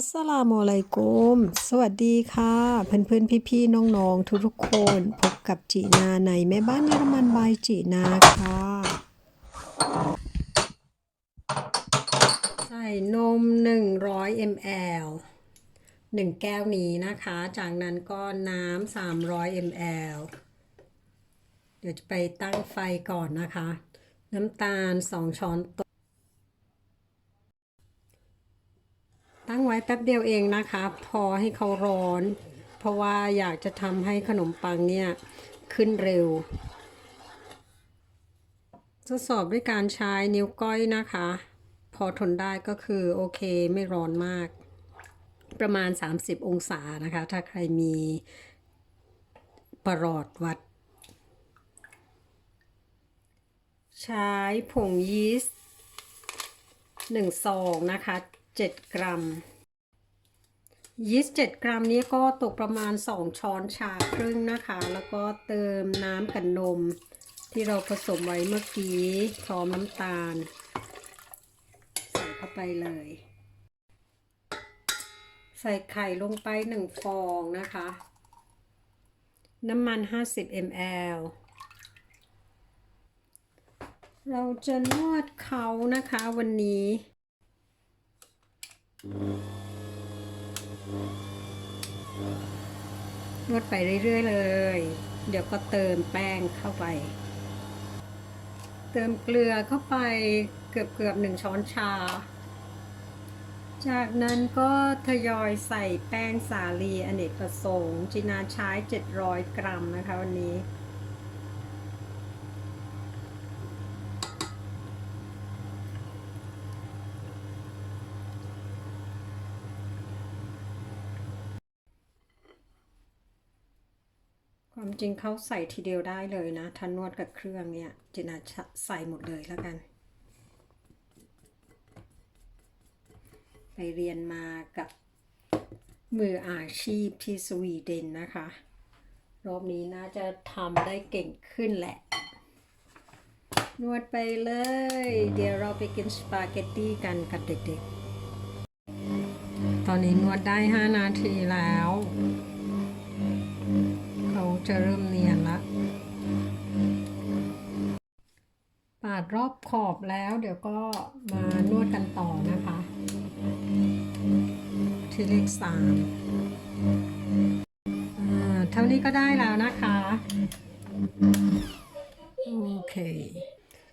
อัสสลามุอะลัยกุม สวัสดีค่ะ เพื่อนๆ พี่ๆ น้องๆ ทุกๆ คน พบกับจีนาในแม่บ้านเยอรมันบายจีนาค่ะ ใส่นม 100 ml 1 แก้วนี้นะคะ จากนั้นก็น้ำ300 ml เดี๋ยวจะไปตั้งไฟก่อนนะคะ น้ำตาล 2 ช้อนโต๊ะ ตั้งไว้แป๊บเดียวเองนะคะ พอให้เขาร้อน เพราะว่าอยากจะทำให้ขนมปังเนี่ยขึ้นเร็ว ทดสอบด้วยการใช้นิ้วก้อยนะคะ พอทนได้ก็คือโอเคไม่ร้อนมาก ประมาณ 30 องศานะคะ ถ้าใครมีประหลอดวัด ใช้ผงยีสต์1ซองนะคะ 7 กรัม ยีสต์7กรัมนี้ก็ตกประมาณ 2 ช้อนชาครึ่งนะคะ แล้วก็เติมน้ำกับนม ที่เราผสมไว้เมื่อกี้พร้อมน้ำตาล ใส่เข้าไปเลย ใส่ไข่ลงไปหนึ่งฟองนะคะ น้ำมัน 50 ml เราจะนวดเขานะคะวันนี้ นวดไปเรื่อยๆเลย เดี๋ยวก็เติมแป้งเข้าไป เติมเกลือเข้าไปเกือบเกือบหนึ่งช้อนชา จากนั้นก็ทยอยใส่แป้งสาลีอเนกประสงค์จินาใช้ 700 กรัมนะคะวันนี้ ความจริงเขาใส่ทีเดียวได้เลยนะถ้านวดกับเครื่องเนี่ยจินาใส่หมดเลยแล้วกัน ไปเรียนมากับมืออาชีพที่สวีเดนนะคะ รอบนี้น่าจะทำได้เก่งขึ้นแหละ นวดไปเลย เดี๋ยวเราไปกินสปาเกตตี้กันกับเด็กๆ ตอนนี้นวดได้ 5 นาทีแล้ว จะเริ่มเนียนละ ปาดรอบขอบแล้วเดี๋ยวก็มานวดกันต่อนะคะ ที่เลขสามอ่าเท่านี้ก็ได้แล้วนะคะ โอเค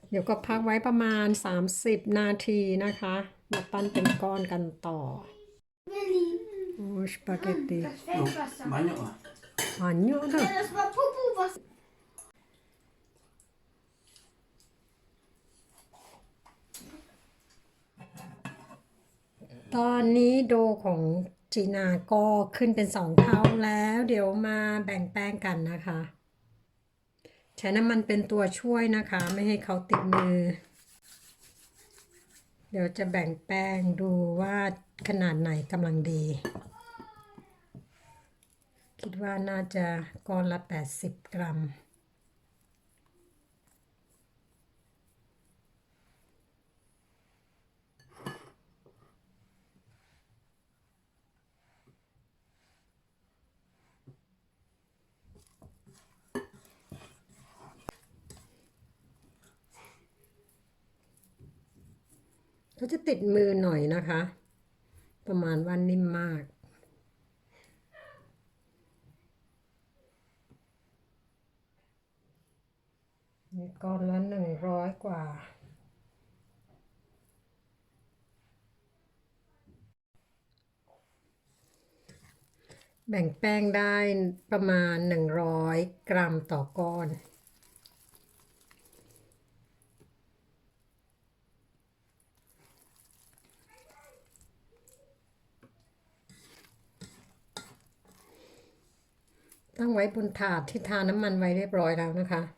เดี๋ยวก็พักไว้ประมาณ 30 นาทีนะคะ มาปั้นเป็นก้อนกันต่อ Willy. โอ้สปาเกตตี Perfect Meine auch. หันเยอะเลย Das war Popo, was. ตอนนี้โดของจีนาก็ขึ้นเป็นสองเท่าแล้ว เดี๋ยวมาแบ่งแป้งกันนะคะ ใช้น้ำมันเป็นตัวช่วยนะคะ ไม่ให้เขาติดมือ เดี๋ยวจะแบ่งแป้งดูว่าขนาดไหนกำลังดี คิดว่าน่าจะก้อนละ 80 กรัมเขาจะติดมือหน่อยนะคะ ประมาณว่านิ่มมาก นี่ก้อนละหนึ่งร้อยกว่า แบ่งแป้งได้ประมาณ100กรัมต่อก้อนตั้งไว้บนถาดที่ทาน้ำมันไว้เรียบร้อยแล้วนะคะ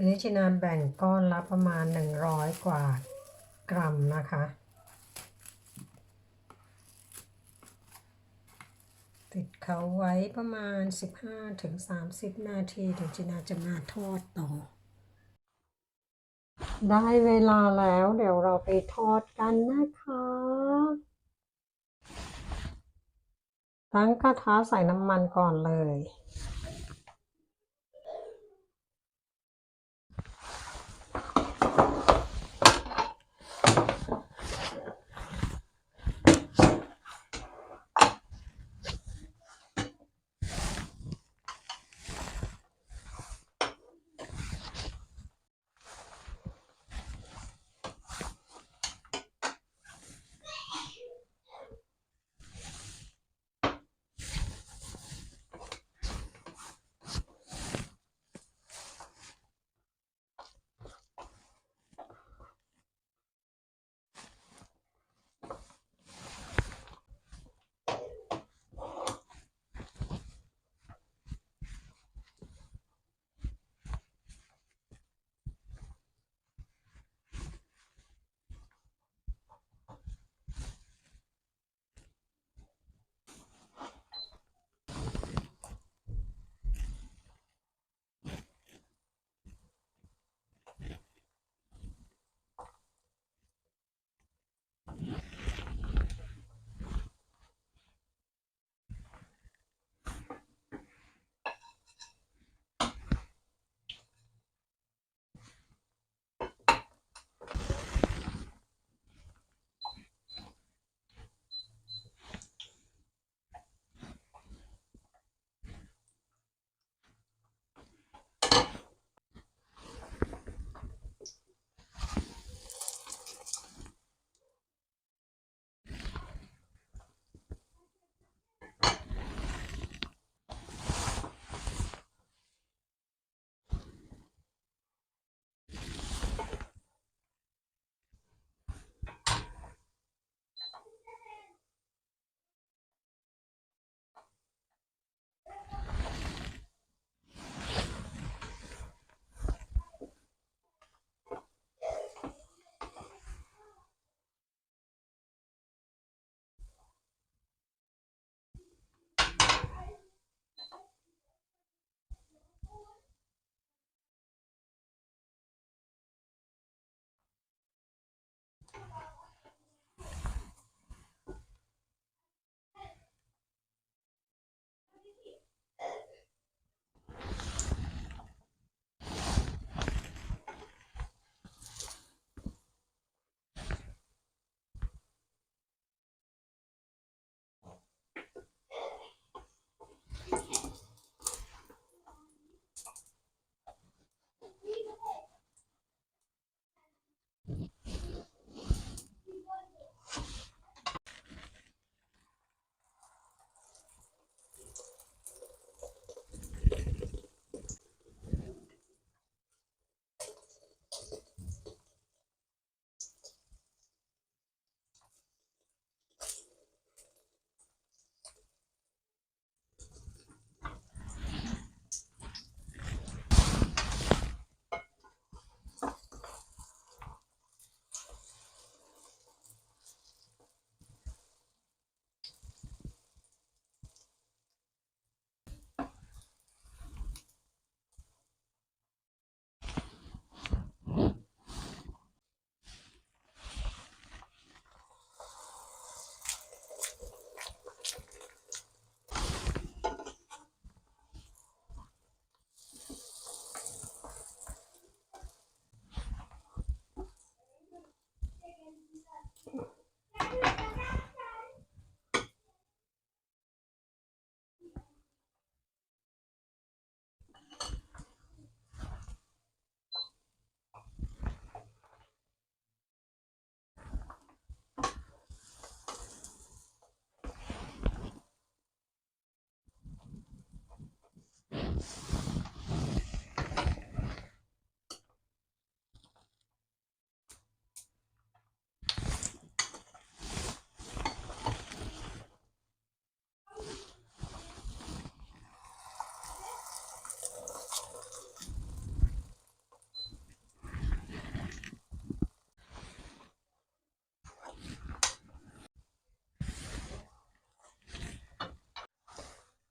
อันนี้ชินาแบ่งก้อนละประมาณ 100 กว่ากรัมนะคะ ติดเขาไว้ประมาณ 15-30 นาทีเดี๋ยวจินาจะมาทอดต่อ ได้เวลาแล้วเดี๋ยวเราไปทอดกันนะคะตั้งกระทะใส่น้ำมันก่อนเลย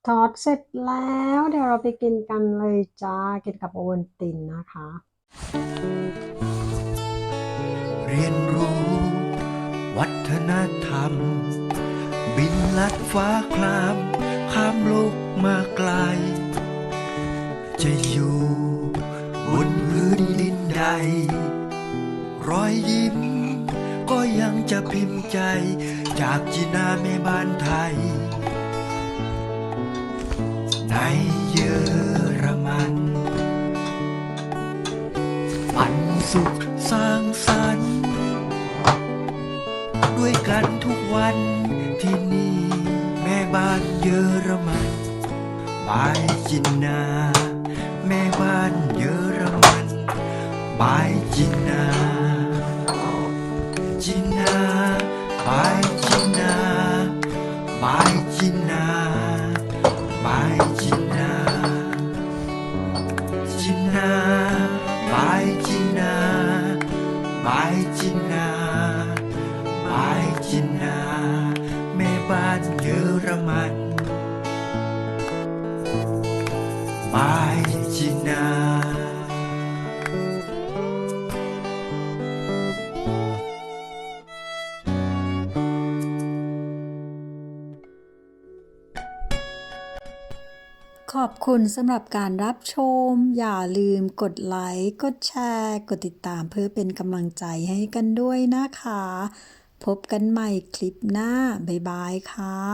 ทอดเสร็จแล้วเดี๋ยวเราไปกินกันเลยจ้า กินกับโอวัลตินนะคะ เรียนรู้ วัฒนธรรม บินลัดฟ้าคลาม ข้ามโลกมาไกล จะอยู่บนพื้นดินใด รอยยิ้ม ก็ยังจะพิมพ์ใจ จากจีนาแม่บ้านไทย ในเยอรมันปันสุขสร้างสรรค์ ด้วยกันทุกวันที่นี่แม่บ้านเยอรมันบายจินนา แม่บ้านเยอรมันบาย ขอบคุณสำหรับการรับชม อย่าลืมกดไลค์ กดแชร์ กดติดตามเพื่อเป็นกำลังใจให้กันด้วยนะคะ พบกันใหม่คลิปหน้า บ๊ายบายค่ะ